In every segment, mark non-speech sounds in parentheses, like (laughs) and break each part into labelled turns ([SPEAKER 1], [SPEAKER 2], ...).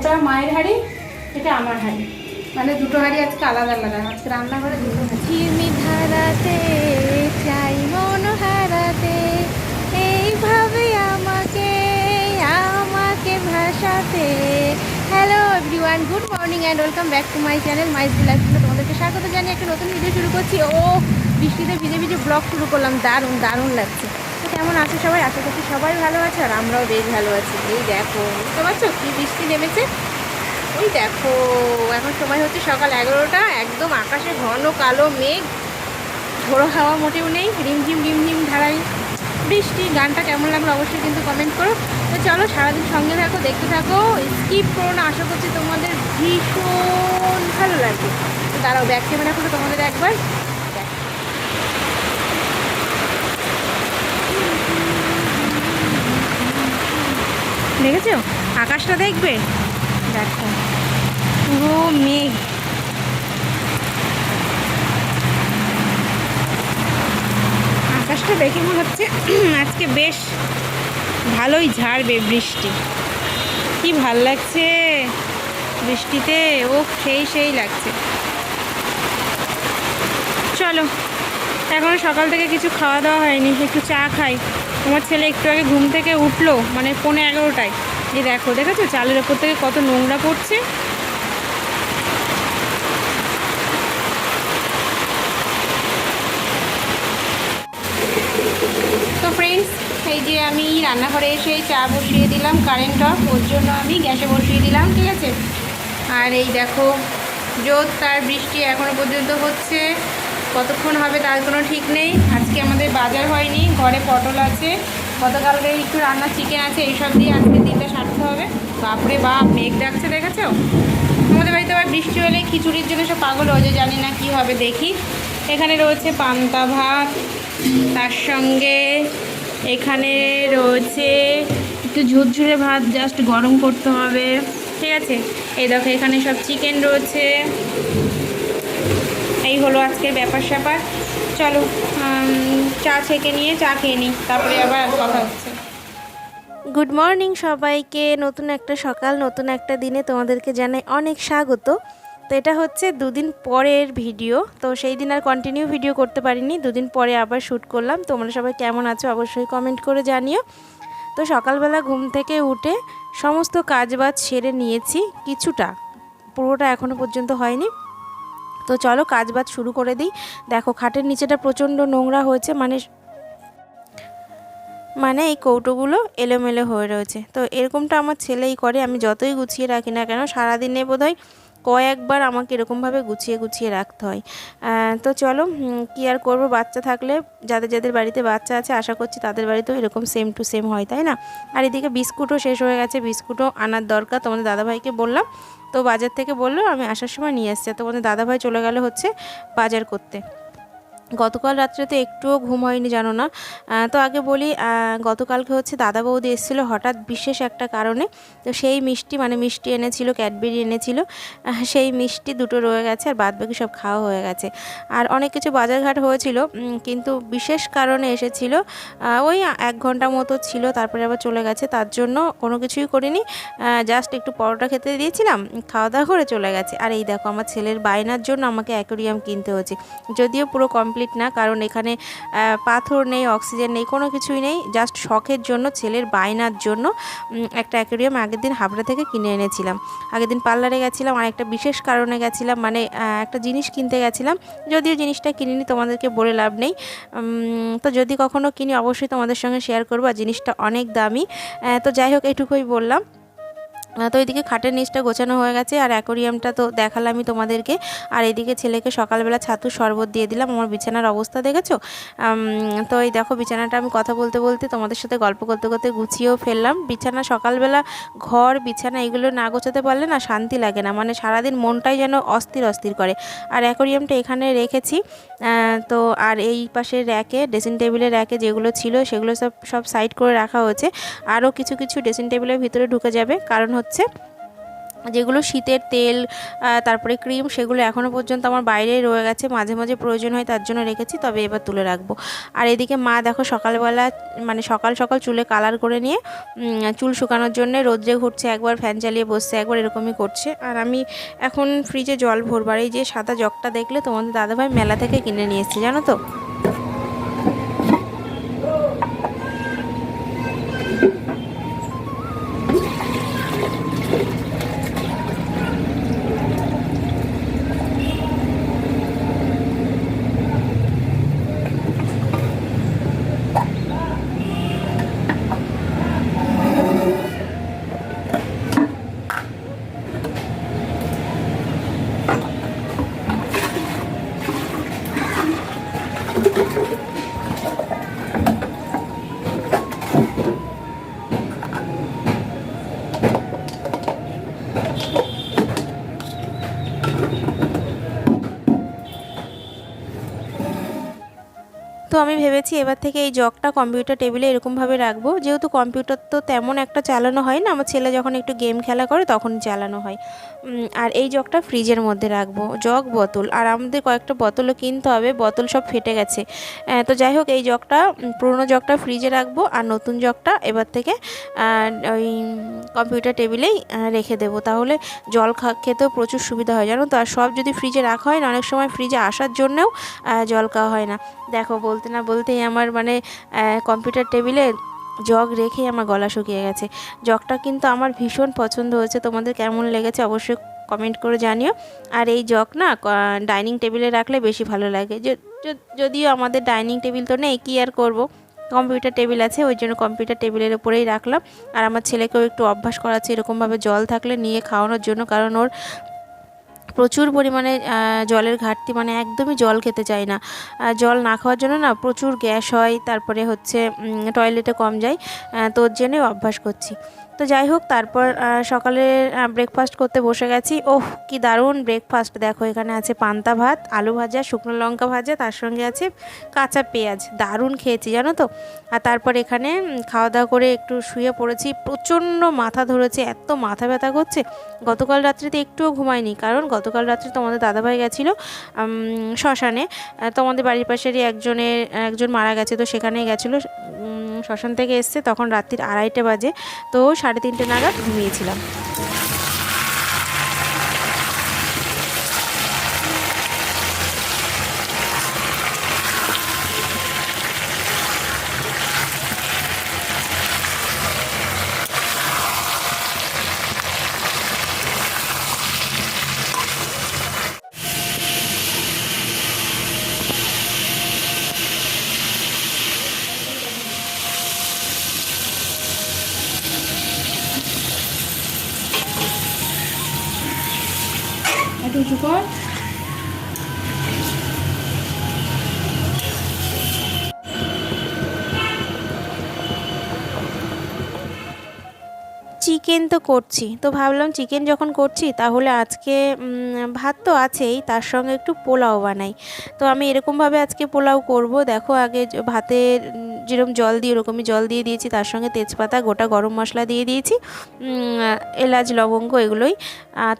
[SPEAKER 1] ওটা মায়ের হাঁড়ি, এটা আমার হাঁড়ি। মানে দুটো হাঁড়ি আজকে আলাদা আলাদা, আজকে রান্নাঘরে দুটো হাঁড়ি।
[SPEAKER 2] ধারাতে, চাই মন হারাতে এইভাবে আমাকে আমাকে ভাসাতে। Hello everyone good morning and welcome back to my channel my life তোমাদেরকে স্বাগত জানিয়ে একটা নতুন ভিডিও শুরু করছি। ও, বৃষ্টিতে ভিজে ভিজে ব্লগ শুরু করলাম। দারুণ দারুণ লাগছে। কেমন আছো সবাই? আশা করছি সবাই ভালো আছে আর আমরাও বেশ ভালো আছি। এই দেখো, বুঝতে পারছ কি বৃষ্টি নেমেছে? ওই দেখো, এখন সময় হচ্ছে সকাল এগারোটা, একদম আকাশে ঘন কালো মেঘ। ঝোড়ো হাওয়া মোটেও নেই রিমঝিম রিমঝিম ধারাই বৃষ্টি। গানটা কেমন লাগল অবশ্যই কিন্তু কমেন্ট করো। তো চলো সারাদিন সঙ্গে থাকো, দেখতে থাকো স্কিপ করো না, আশা করছি তোমাদের ভীষণ ভালো লাগবে। তো দাঁড়াও ব্যাক ক্যামেরা করে তোমাদের একবার দেখেছ আকাশটা দেখবে? দেখো। পুরো মেঘ। আকাশটা দেখে মনে হচ্ছে (clears throat) আজকে বেশ ভালোই ঝাড়বে বৃষ্টি। কি ভালো লাগছে বৃষ্টিতে? ও সেই সেই লাগছে। চলো, এখনও সকাল থেকে কিছু খাওয়া দাওয়া হয়নি, একটু চা খাই। তোমার ছেলে একটু আগে ঘুম থেকে উঠল মানে পৌনে এগারোটায়। এই দেখো, দেখেছ? চালের ওপর থেকে কত নোংরা পড়ছে। তো ফ্রেন্ডস এই যে আমি রান্নাঘরে এসে চা বসিয়ে দিলাম কারেন্ট অফ ওর জন্য আমি গ্যাসে বসিয়ে দিলাম, ঠিক আছে? আর এই দেখো জোর তার বৃষ্টি এখনও পর্যন্ত হচ্ছে। কতক্ষণ হবে তার কোনো ঠিক নেই। আজকে আমাদের বাজার হয়নি, ঘরে পটল আছে, গতকালকে একটু রান্না চিকেন আছে, এইসব দিয়ে আজকে দিনটা সারতে হবে। বাপরে বাপ, মেঘ ডাকছে, দেখেছ? আমাদের বাড়িতে আবার বৃষ্টি হলে খিচুড়ির জন্য সব পাগল হয়ে যায় জানি না কি হবে, দেখি। এখানে রয়েছে পান্তা ভাত, তার সঙ্গে এখানে রয়েছে একটু ঝুরঝুরে ভাত জাস্ট গরম করতে হবে। ঠিক আছে? এই দেখো, এখানে সব চিকেন রয়েছে। এই হলো আজকের ব্যাপার স্যাপার। চলো চা ছেঁকে নিয়ে চা খেয়ে নিই, তারপরে আবার কথা হচ্ছে।
[SPEAKER 3] গুড মর্নিং সবাইকে, নতুন একটা সকাল, নতুন একটা দিনে তোমাদেরকে জানাই অনেক স্বাগত। তো এটা হচ্ছে দুদিন পরের ভিডিও, তো সেই দিন আর কন্টিনিউ ভিডিও করতে পারিনি, দুদিন পরে আবার শ্যুট করলাম। তোমরা সবাই কেমন আছো অবশ্যই কমেন্ট করে জানিও। তো সকালবেলা ঘুম থেকে উঠে সমস্ত কাজবাজ সেরে নিয়েছি, কিছুটা, পুরোটা এখনও পর্যন্ত হয়নি। তো চলো কাজ বাজ শুরু করে দিই। দেখো, খাটের নিচেটা প্রচণ্ড নোংরা হয়েছে মানে মানে এই কৌটোগুলো এলোমেলো হয়ে রয়েছে। তো এরকমটা আমার ছেলেই করে, আমি যতই গুছিয়ে রাখি না কেন, সারাদিনে বোধ হয় কয়েকবার আমাকে এরকমভাবে গুছিয়ে গুছিয়ে রাখতে হয়। তো চলো কী আর করব? বাচ্চা থাকলে যাদের যাদের বাড়িতে বাচ্চা আছে, আশা করছি তাদের বাড়িতেও এরকম সেম টু সেম হয়, তাই না? আর এদিকে বিস্কুটও শেষ হয়ে গেছে, বিস্কুটও আনার দরকার তোমাদের দাদাভাইকে বললাম। তো বাজার থেকে বলল, আমি আসার সময় নিয়ে এসছি। তোমাদের দাদাভাই চলে গেল হচ্ছে বাজার করতে। গতকাল রাত্রে তো একটুও ঘুম হয়নি, জানো না। তো আগে বলি গতকালকে হচ্ছে দাদা বৌদি এসেছিল হঠাৎ বিশেষ একটা কারণে। তো সেই মিষ্টি মানে মিষ্টি এনেছিল, ক্যাডবেরি এনেছিল সেই মিষ্টি দুটো রয়ে গেছে আর বাদ বাকি সব খাওয়া হয়ে গেছে। আর অনেক কিছু বাজারঘাট হয়েছিল কিন্তু বিশেষ কারণে এসেছিল ওই এক ঘণ্টা মতো ছিল, তারপরে আবার চলে গেছে, তার জন্য কোনো কিছুই করিনি। জাস্ট একটু পরোটা খেতে দিয়েছিলাম খাওয়া দাওয়া করে চলে গেছে। আর এই দেখো, আমার ছেলের বায়নার জন্য আমাকে অ্যাকোরিয়াম কিনতে হয়েছে, যদিও পুরো কমপ্লিট না, কারণ এখানে পাথর নেই, অক্সিজেন নেই, কোনো কিছুই নেই। জাস্ট শখের জন্য, ছেলের বায়নার জন্য একটা অ্যাকোরিয়াম আগের দিন হাবড়া থেকে কিনে এনেছিলাম। আগের দিন পার্লারে গেছিলাম আর একটা বিশেষ কারণে গেছিলাম মানে একটা জিনিস কিনতে গেছিলাম। যদিও জিনিসটা কিনিনি, তোমাদেরকে বলে লাভ নেই। তো যদি কখনো কিনি, অবশ্যই তোমাদের সঙ্গে শেয়ার করব, আর জিনিসটা অনেক দামি। তো যাই হোক, এটুকুই বললাম। তো এদিকে খাটের নিচটা গোছানো হয়ে গেছে, আর অ্যাকোরিয়ামটা তো দেখালামই তোমাদেরকে। আর এদিকে ছেলেকে সকালবেলা ছাতুর শরবত দিয়ে দিলাম, আমার বিছানার অবস্থা দেখেছ? তো এই দেখো বিছানাটা আমি কথা বলতে বলতে তোমাদের সাথে গল্প করতে করতে গুছিয়েও ফেললাম। বিছানা সকালবেলা, ঘর, বিছানা এগুলো না গোছাতে পারলে না শান্তি লাগে না মানে সারাদিন মনটাই যেন অস্থির অস্থির করে। আর অ্যাকোরিয়ামটা এখানে রেখেছি তো আর এই পাশে র্যাকে, ড্রেসিং টেবিলের র্যাকে যেগুলো ছিল সেগুলো সব সব সাইড করে রাখা হয়েছে। আরও কিছু কিছু ড্রেসিং টেবিলের ভিতরে ঢুকে যাবে, কারণ হচ্ছে। যেগুলো শীতের তেল তারপরে ক্রিম, সেগুলো এখনও পর্যন্ত আমার বাইরেই রয়ে গেছে। মাঝে মাঝে প্রয়োজন হয় তার জন্য রেখেছি, তবে এবার তুলে রাখব। আর এদিকে মা দেখো সকালবেলা মানে সকাল সকাল চুলে কালার করে নিয়ে চুল শুকানোর জন্য রোদ্রে ঘুরছে, একবার ফ্যান চালিয়ে বসছে, একবার এরকমই করছে। আর আমি এখন ফ্রিজে জল ভরবার, এই যে সাদা জগটা দেখলে তোমাদের দাদাভাই মেলা থেকে কিনে নিয়ে এসছে, জানো তো? তো আমি ভেবেছি এবার থেকে এই জগটা কম্পিউটার টেবিলে এরকমভাবে রাখব। যেহেতু কম্পিউটার তো তেমন একটা চালানো হয় না, আমার ছেলে যখন একটু গেম খেলা করে তখন চালানো হয়। আর এই জগটা ফ্রিজের মধ্যে রাখব, জগ বোতল। আর আমাদের কয়েকটা বোতলও কিনতে হবে, বোতল সব ফেটে গেছে। তো যাই হোক, এই জগটা পুরনো জগটা ফ্রিজে রাখব আর নতুন জগটা এবার থেকে ওই কম্পিউটার টেবিলেই রেখে দেবো। তাহলে জল খেতেও প্রচুর সুবিধা হয়, জানো তো? আর সব যদি ফ্রিজে রাখা হয় না, অনেক সময় ফ্রিজে আসার জন্যেও জল খাওয়া হয় না। দেখো বলতে না বলতেই আমার মানে কম্পিউটার টেবিলে জগ রেখেই আমার গলা শুকিয়ে গেছে। জগটা কিন্তু আমার ভীষণ পছন্দ হয়েছে। তোমাদের কেমন লেগেছে অবশ্যই কমেন্ট করে জানিও। আর এই জগ না ডাইনিং টেবিলে রাখলে বেশি ভালো লাগে। যদিও আমাদের ডাইনিং টেবিল তো নেই, কী আর করব? কম্পিউটার টেবিল আছে, ওই জন্য কম্পিউটার টেবিলের উপরেই রাখলাম। আর আমার ছেলেকেও একটু অভ্যাস করাচ্ছে, এরকমভাবে জল থাকলে নিয়ে খাওয়ানোর জন্য, কারণ ওর প্রচুর পরিমাণে জলের ঘাটতি মানে একদমই জল খেতে চাই না। জল না খাওয়ার জন্য না প্রচুর গ্যাস হয়, তারপরে হচ্ছে টয়লেটে কম যায় তোর জন্যই অভ্যাস করছি। তো যাই হোক, তারপর সকালে ব্রেকফাস্ট করতে বসে গেছি। ওহ, কি দারুণ ব্রেকফাস্ট দেখো, এখানে আছে পান্তা ভাত, আলু ভাজা, শুকনো লঙ্কা ভাজা, তার সঙ্গে আছে কাঁচা পেঁয়াজ। দারুণ খেয়েছি, জানো তো? আর তারপর এখানে খাওয়া দাওয়া করে একটু শুয়ে পড়েছি। প্রচণ্ড মাথা ধরেছে, এত মাথা ব্যথা করছে। গতকাল রাত্রিতে একটুও ঘুমাইনি কারণ, গতকাল রাত্রে তোমাদের দাদাভাই গেছিল শ্মশানে। তোমাদের বাড়ির পাশেরই একজনের, একজন মারা গেছে, তো সেখানে গেছিল। শ্মশান থেকে এসছে তখন রাত্রির আড়াইটে বাজে তো সাড়ে তিনটে নাগাদ ঘুমিয়েছিলাম। চিকেন তো করছি। তো ভাবলাম চিকেন যখন করছি তাহলে আজকে ভাত তো আছেই তার সঙ্গে একটু পোলাও বানাই। তো আমি এরকমভাবে আজকে পোলাও করব। দেখো আগে জ- ভাতে উম, যেরকম জল দিই ওরকমই জল দিয়ে দিয়েছি। তার সঙ্গে তেজপাতা, গোটা গরম মশলা দিয়ে দিয়েছি। এলাচ, লবঙ্গ এগুলোই।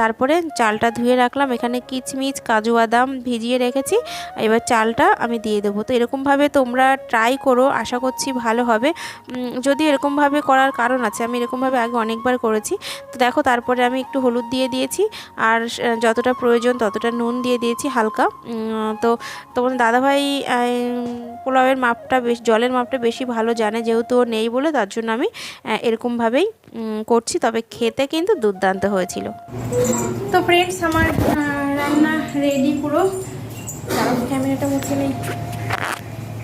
[SPEAKER 3] তারপরে চালটা ধুয়ে রাখলাম। এখানে কিচমিচ, কাজু বাদাম ভিজিয়ে রেখেছি। এবার চালটা আমি দিয়ে দেবো। তো এরকমভাবে তোমরা ট্রাই করো। আশা করছি ভালো হবে। যদি এরকমভাবে করার কারণ আছে, আমি এরকমভাবে আগে অনেকবার করেছি। তো দেখো, তারপরে আমি একটু হলুদ দিয়ে দিয়েছি। আর যতটা প্রয়োজন ততটা নুন দিয়ে দিয়েছি হালকা। তো তোমার দাদাভাই পোলাওয়ের মাপটা বেশ, জলের মাপটা বেশি ভালো জানে যেহেতু ও নেই বলে তার জন্য আমি এরকমভাবেই করছি। তবে খেতে কিন্তু দুর্দান্ত হয়েছিল।
[SPEAKER 1] তো ফ্রেন্ডস আমার রান্না রেডি পুরো। ক্যামেরাটা মুছে নেই।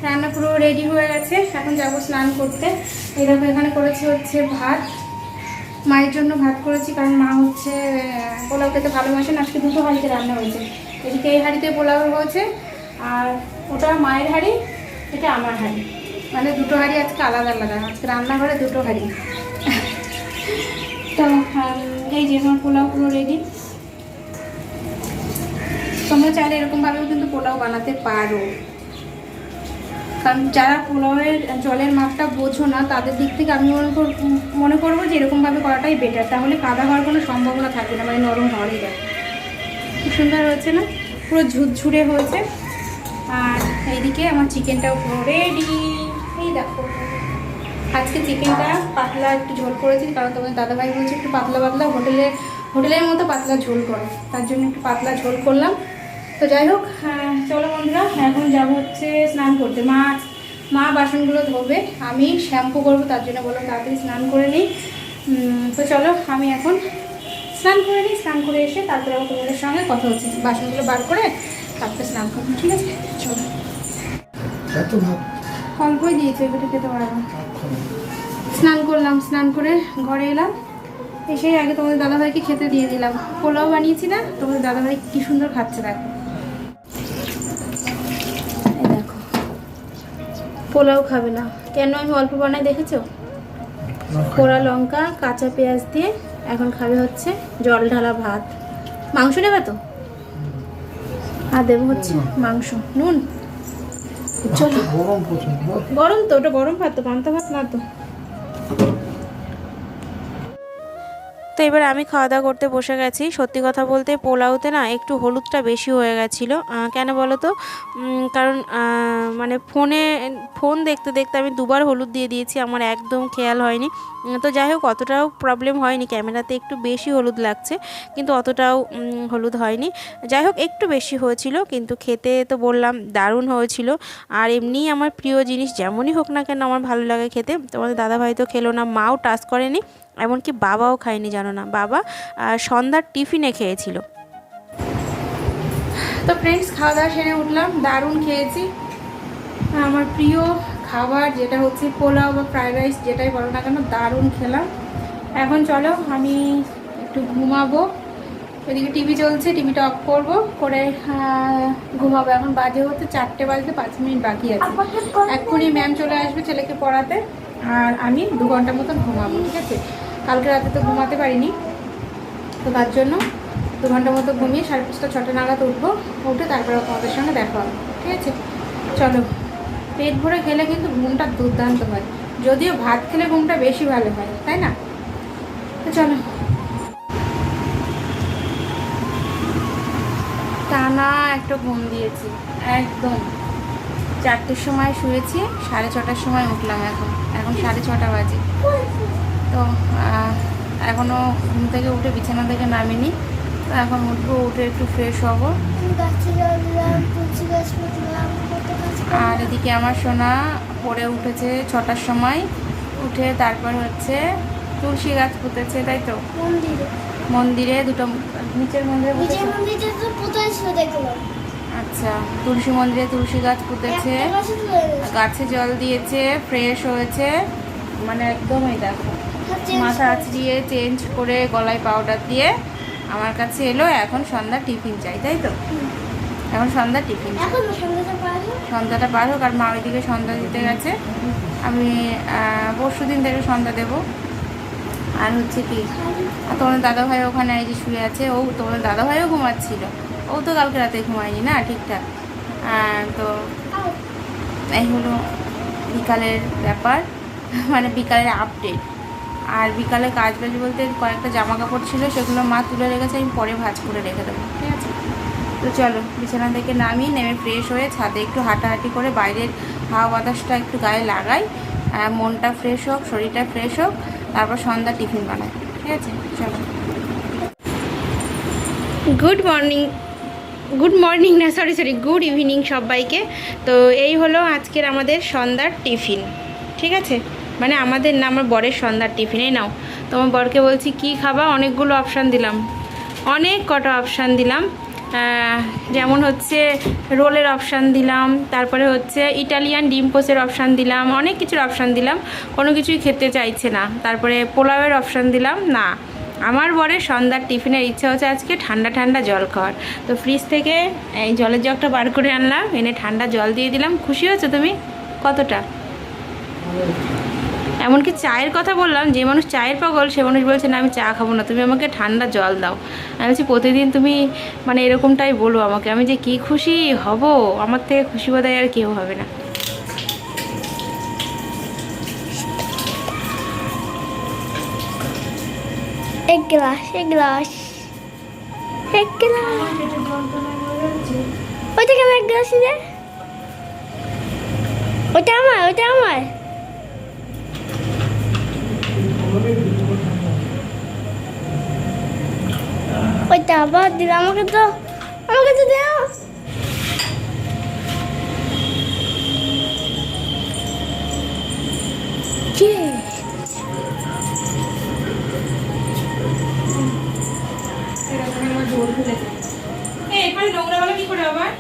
[SPEAKER 1] রান্না পুরো রেডি হয়ে গেছে। এখন যাব স্নান করতে। এরকম এখানে করেছি হচ্ছে ভাত। মায়ের জন্য ভাত করেছি, কারণ মা হচ্ছে পোলাও খেতে ভালোবাসেন। আজকে দুটো হাঁড়িতে রান্না হয়েছে। এদিকে এই হাঁড়িতে পোলাও হয়েছে, আর ওটা মায়ের হাঁড়ি, এটা আমার হাঁড়ি। মানে দুটো হাঁড়ি আজকে আলাদা আলাদা, আজকে রান্নাঘরে দুটো হাঁড়ি। তো এই যে আমার পোলাও পুরো রেডি তোমরা চাইলে এরকমভাবেও কিন্তু পোলাও বানাতে পারো।
[SPEAKER 3] কারণ যারা পোলাওয়ের জলের মাপটা বোঝো না, তাদের দিক থেকে আমি মনে মনে করব যে এরকমভাবে করাটাই বেটার তাহলে কাদা হওয়ার কোনো সম্ভাবনা থাকবে না মানে নরম হওয়ারই দেয় খুব সুন্দর হয়েছে না? পুরো ঝুরঝুরে হয়েছে। আর এইদিকে আমার চিকেনটাও পুরো রেডি দেখো। আজকে চিকেনটা পাতলা একটু ঝোল করেছি কারণ তোমার দাদাভাই বলছে একটু পাতলা পাতলা হোটেলে হোটেলের মতো পাতলা ঝোল করো। তার জন্য একটু পাতলা ঝোল করলাম। তো যাই হোক আহ, চলো বন্ধুরা এখন যাব হচ্ছে স্নান করতে। মা মা বাসনগুলো ধোবে আমি শ্যাম্পু করব তার জন্য বললাম তাড়াতাড়ি স্নান করে নিই। তো চলো আমি এখন স্নান করে নিই স্নান করে এসে তারপরে আবার তোমাদের সঙ্গে কথা হচ্ছে। বাসনগুলো বার করে তারপরে স্নান করব ঠিক আছে? চলো। অল্পই দিয়েছে এগুলো খেতে পারব স্নান করলাম, স্নান করে ঘরে এলাম। এসে আগে তোমাদের দাদাভাইকে খেতে দিয়ে দিলাম। পোলাও বানিয়েছি না? তোমাদের দাদাভাই কি সুন্দর খাচ্ছে দেখো। দেখো। পোলাও খাবে না। কেন আমি অল্প বানাই দেখেছ? পোড়া লঙ্কা, কাঁচা পেঁয়াজ দিয়ে এখন খাবে হচ্ছে জল ঢালা ভাত। মাংস নেবে তো? আর দেবো হচ্ছে মাংস। নুন? চলো।
[SPEAKER 4] গরম
[SPEAKER 3] গরম তো ওটা গরম ভাত তো পান্তা ভাত না তো।
[SPEAKER 5] তো এবার আমি খাওয়া দাওয়া করতে বসে গেছি। সত্যি কথা বলতে পোলাওতে না একটু হলুদটা বেশি হয়ে গেছিল। কেন বলো তো কারণ মানে ফোনে, ফোন দেখতে দেখতে আমি দুবার হলুদ দিয়ে দিয়েছি, আমার একদম খেয়াল হয়নি। তো যাই হোক, অতটাও প্রবলেম হয়নি। ক্যামেরাতে একটু বেশি হলুদ লাগছে, কিন্তু অতটাও হলুদ হয়নি। যাই হোক, একটু বেশি হয়েছিল, কিন্তু খেতে তো বললাম দারুণ হয়েছিল। আর এমনিই আমার প্রিয় জিনিস যেমনই হোক না কেন, আমার ভালো লাগে খেতে। তোমাদের দাদাভাই তো খেলো না, মাও টাচ করেনি। এমনকি বাবাও খায়নি জানো না। বাবা সন্ধ্যার টিফিনে খেয়েছিল।
[SPEAKER 3] তো ফ্রেন্ডস খাওয়া দাওয়া সেরে উঠলাম দারুণ খেয়েছি। আমার প্রিয় খাবার যেটা হচ্ছে পোলাও বা ফ্রাইড রাইস যেটাই বলো না কেন দারুণ খেলাম। এখন চলো আমি একটু ঘুমাবো। ওইদিকে টিভি চলছে টিভিটা অফ করব করে ঘুমাবো। এখন বাজে হচ্ছে চারটে বাজতে পাঁচ মিনিট বাকি আছে। এক্ষুনি ম্যাম চলে আসবে ছেলেকে পড়াতে আর আমি দু ঘণ্টার মতন ঘুমাবো ঠিক আছে? কালকে রাতে তো ঘুমাতে পারিনি। তো তার জন্য দু ঘণ্টা মতো ঘুমিয়ে সাড়ে পাঁচটা, ছটা নাগাদ উঠবো। উঠে তারপরে তোমাদের সঙ্গে দেখা হবে, ঠিক আছে? চলো, পেট ভরে খেলে কিন্তু ঘুমটা দুর্দান্ত হয়। যদিও ভাত খেলে ঘুমটা বেশি ভালো হয়, তাই না? তো চলো। টানা একটা ঘুম দিয়েছি, একদম। চারটের সময় শুয়েছি, সাড়ে ছটার সময় উঠলাম এখন। এখন সাড়ে ছটা বাজে। এখনও ঘুম থেকে উঠে বিছানা থেকে নামিনি। তো এখন উঠবো উঠে একটু ফ্রেশ হব। আর এদিকে আমার সোনা পড়ে উঠেছে ছটার সময়। উঠে তারপর হচ্ছে তুলসী গাছ পুঁতেছে তাই তো?
[SPEAKER 1] মন্দিরে।
[SPEAKER 3] মন্দিরে দুটো নিচের মন্দিরে আচ্ছা তুলসী মন্দিরে তুলসী গাছ পুঁতেছে।
[SPEAKER 1] গাছে
[SPEAKER 3] জল দিয়েছে ফ্রেশ হয়েছে। মানে একদমই দেখো। মাথা আছড়িয়ে চেঞ্জ করে গলায় পাউডার দিয়ে আমার কাছে এলো এখন সন্ধ্যা টিফিন চাই তাই তো? এখন সন্ধ্যা টিফিন
[SPEAKER 1] সন্ধ্যাটা
[SPEAKER 3] পার হোক। আর মা ওইদিকে সন্ধ্যা দিতে গেছে। আমি পরশু দিন থেকে সন্ধ্যা দেবো। আর হচ্ছে কি আর তোমার দাদাভাই ওখানে এই যে শুয়ে আছে ও তোমার দাদাভাইও ঘুমাচ্ছিল। ও তো কালকে রাতে ঘুমায়নি না ঠিকঠাক। তো এই হলো বিকালের ব্যাপার। (laughs) মানে বিকালের আপডেট আর বিকালে কাজ বাজ বলতে কয়েকটা জামা কাপড় ছিল, সেগুলো মা তুলে রেখেছে, আমি পরে ভাঁজ করে রেখে দেবো, ঠিক আছে? তো চলো, বিছানা থেকে নামি নেমে ফ্রেশ হয়ে ছাদে একটু হাঁটাহাঁটি করে বাইরের হাওয়া বাতাসটা একটু গায়ে লাগাই, আর মনটা ফ্রেশ হোক, শরীরটা ফ্রেশ হোক, তারপর সন্ধ্যা টিফিন বানাই, ঠিক আছে? চলো। গুড মর্নিং গুড মর্নিং না সরি সরি গুড ইভিনিং সবাইকে। তো এই হলো আজকের আমাদের সন্ধ্যার টিফিন, ঠিক আছে? মানে আমাদের না, আমার বরের সন্ধ্যার টিফিন নাও। তোমার বরকে বলছি, কি খাবা? অনেকগুলো অপশান দিলাম। অনেক কটা অপশান দিলাম। যেমন হচ্ছে রোলের অপশান দিলাম, তারপরে হচ্ছে ইটালিয়ান ডিম পোসের অপশান দিলাম, অনেক কিছুর অপশান দিলাম। কোনো কিছুই খেতে চাইছে না। তারপরে পোলাওয়ের অপশান দিলাম, না। আমার বরের সন্ধ্যার টিফিনের ইচ্ছা হচ্ছে আজকে ঠান্ডা ঠান্ডা জল খাওয়ার। তো ফ্রিজ থেকে এই জলের জগটা বার করে আনলাম, এনে ঠান্ডা জল দিয়ে দিলাম। খুশি হয়েছো তুমি? কতটা? এমনকি চায়ের কথা বললাম, যে মানুষ চায়ের পাগল, সে মানুষ বলছে, না, আমি চা খাব না, তুমি আমাকে ঠান্ডা জল দাও। আমি বলছি, প্রতিদিন তুমি মানে এরকমটাই বলো আমাকে, আমি যে কি খুশি হব, আমার থেকে খুশি বোধহয় আর কেউ হবে না।
[SPEAKER 1] এক গ্লাস এক গ্লাস, এক ওটা আমার ওটা আমার। ওইটা আবার দিল আমাকে তো আমাকে তো দাও। কে?
[SPEAKER 3] এখানে নোংরা হলো কি করে আবার?